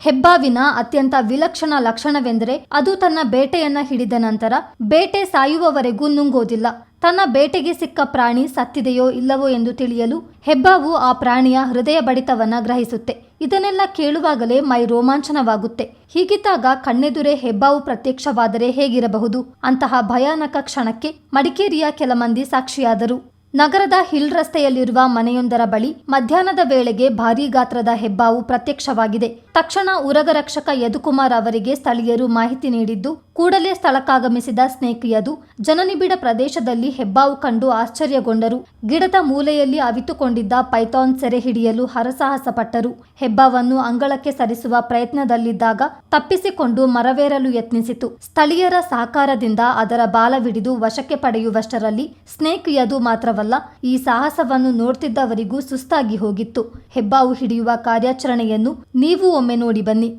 ಹೆಬ್ಬಾವಿನ ಅತ್ಯಂತ ವಿಲಕ್ಷಣ ಲಕ್ಷಣವೆಂದರೆ ಅದು ತನ್ನ ಬೇಟೆಯನ್ನ ಹಿಡಿದ ನಂತರ ಬೇಟೆ ಸಾಯುವವರೆಗೂ ನುಂಗೋದಿಲ್ಲ. ತನ್ನ ಬೇಟೆಗೆ ಸಿಕ್ಕ ಪ್ರಾಣಿ ಸತ್ತಿದೆಯೋ ಇಲ್ಲವೋ ಎಂದು ತಿಳಿಯಲು ಹೆಬ್ಬಾವು ಆ ಪ್ರಾಣಿಯ ಹೃದಯ ಬಡಿತವನ್ನ ಗ್ರಹಿಸುತ್ತೆ. ಇದನ್ನೆಲ್ಲ ಕೇಳುವಾಗಲೇ ಮೈ ರೋಮಾಂಚನವಾಗುತ್ತೆ. ಹೀಗಿದ್ದಾಗ ಕಣ್ಣೆದುರೇ ಹೆಬ್ಬಾವು ಪ್ರತ್ಯಕ್ಷವಾದರೆ ಹೇಗಿರಬಹುದು? ಅಂತಹ ಭಯಾನಕ ಕ್ಷಣಕ್ಕೆ ಮಡಿಕೇರಿಯ ಕೆಲ ಮಂದಿ ಸಾಕ್ಷಿಯಾದರು. ನಗರದ ಹಿಲ್ ರಸ್ತೆಯಲ್ಲಿರುವ ಮನೆಯೊಂದರ ಬಳಿ ಮಧ್ಯಾಹ್ನದ ವೇಳೆಗೆ ಭಾರೀ ಗಾತ್ರದ ಹೆಬ್ಬಾವು ಪ್ರತ್ಯಕ್ಷವಾಗಿದೆ. ತಕ್ಷಣ ಉರಗರಕ್ಷಕ ಯದುಕುಮಾರ್ ಅವರಿಗೆ ಸ್ಥಳೀಯರು ಮಾಹಿತಿ ನೀಡಿದ್ದು, ಕೂಡಲೇ ಸ್ಥಳಕ್ಕಾಗಮಿಸಿದ ಸ್ನೇಕ್ ಯದು ಜನನಿಬಿಡ ಪ್ರದೇಶದಲ್ಲಿ ಹೆಬ್ಬಾವು ಕಂಡು ಆಶ್ಚರ್ಯಗೊಂಡರು. ಗಿಡದ ಮೂಲೆಯಲ್ಲಿ ಅವಿತುಕೊಂಡಿದ್ದ ಪೈಥಾನ್ ಸೆರೆ ಹಿಡಿಯಲು ಹರಸಾಹಸಪಟ್ಟರು. ಹೆಬ್ಬಾವನ್ನು ಅಂಗಳಕ್ಕೆ ಸರಿಸುವ ಪ್ರಯತ್ನದಲ್ಲಿದ್ದಾಗ ತಪ್ಪಿಸಿಕೊಂಡು ಮರವೇರಲು ಯತ್ನಿಸಿತು. ಸ್ಥಳೀಯರ ಸಹಕಾರದಿಂದ ಅದರ ಬಾಲವಿಡಿದು ವಶಕ್ಕೆ ಪಡೆಯುವಷ್ಟರಲ್ಲಿ ಸ್ನೇಕ್ ಯದು ಮಾತ್ರವಲ್ಲ ಈ ಸಾಹಸವನ್ನು ನೋಡ್ತಿದ್ದವರಿಗೂ ಸುಸ್ತಾಗಿ ಹೋಗಿತ್ತು. ಹೆಬ್ಬಾವು ಹಿಡಿಯುವ ಕಾರ್ಯಾಚರಣೆಯನ್ನು ನೀವು ಒಮ್ಮೆ ನೋಡಿ ಬನ್ನಿ.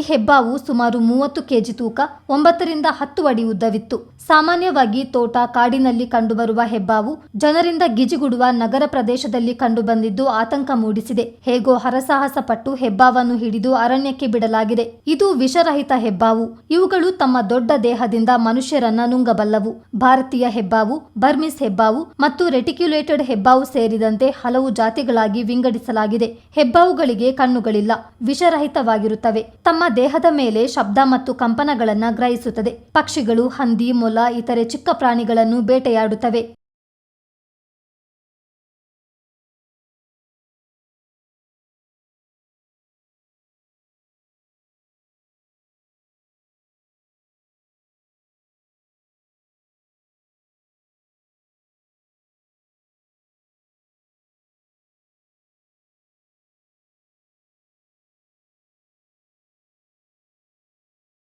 ಈ ಹೆಬ್ಬಾವು ಸುಮಾರು ಮೂವತ್ತು ಕೆಜಿ ತೂಕ, ಒಂಬತ್ತರಿಂದ ಹತ್ತು ಅಡಿ ಉದ್ದವಿತ್ತು. ಸಾಮಾನ್ಯವಾಗಿ ತೋಟ ಕಾಡಿನಲ್ಲಿ ಕಂಡುಬರುವ ಹೆಬ್ಬಾವು ಜನರಿಂದ ಗಿಜಿಗುಡುವ ನಗರ ಪ್ರದೇಶದಲ್ಲಿ ಕಂಡುಬಂದಿದ್ದು ಆತಂಕ ಮೂಡಿಸಿದೆ. ಹೇಗೋ ಹರಸಾಹಸ ಪಟ್ಟು ಹೆಬ್ಬಾವನ್ನು ಹಿಡಿದು ಅರಣ್ಯಕ್ಕೆ ಬಿಡಲಾಗಿದೆ. ಇದು ವಿಷರಹಿತ ಹೆಬ್ಬಾವು. ಇವುಗಳು ತಮ್ಮ ದೊಡ್ಡ ದೇಹದಿಂದ ಮನುಷ್ಯರನ್ನ ನುಂಗಬಲ್ಲವು. ಭಾರತೀಯ ಹೆಬ್ಬಾವು, ಬರ್ಮಿಸ್ ಹೆಬ್ಬಾವು ಮತ್ತು ರೆಟಿಕ್ಯುಲೇಟೆಡ್ ಹೆಬ್ಬಾವು ಸೇರಿದಂತೆ ಹಲವು ಜಾತಿಗಳಾಗಿ ವಿಂಗಡಿಸಲಾಗಿದೆ. ಹೆಬ್ಬಾವುಗಳಿಗೆ ಕಣ್ಣುಗಳಿಲ್ಲ. ವಿಷರಹಿತವಾಗಿರುತ್ತವೆ. ತಮ್ಮ ದೇಹದ ಮೇಲೆ ಶಬ್ದ ಮತ್ತು ಕಂಪನಗಳನ್ನು ಗ್ರಹಿಸುತ್ತದೆ. ಪಕ್ಷಿಗಳು ಹಂದಿ ಮೊಲ ಇತರೆ ಚಿಕ್ಕ ಪ್ರಾಣಿಗಳನ್ನು ಬೇಟೆಯಾಡುತ್ತವೆ.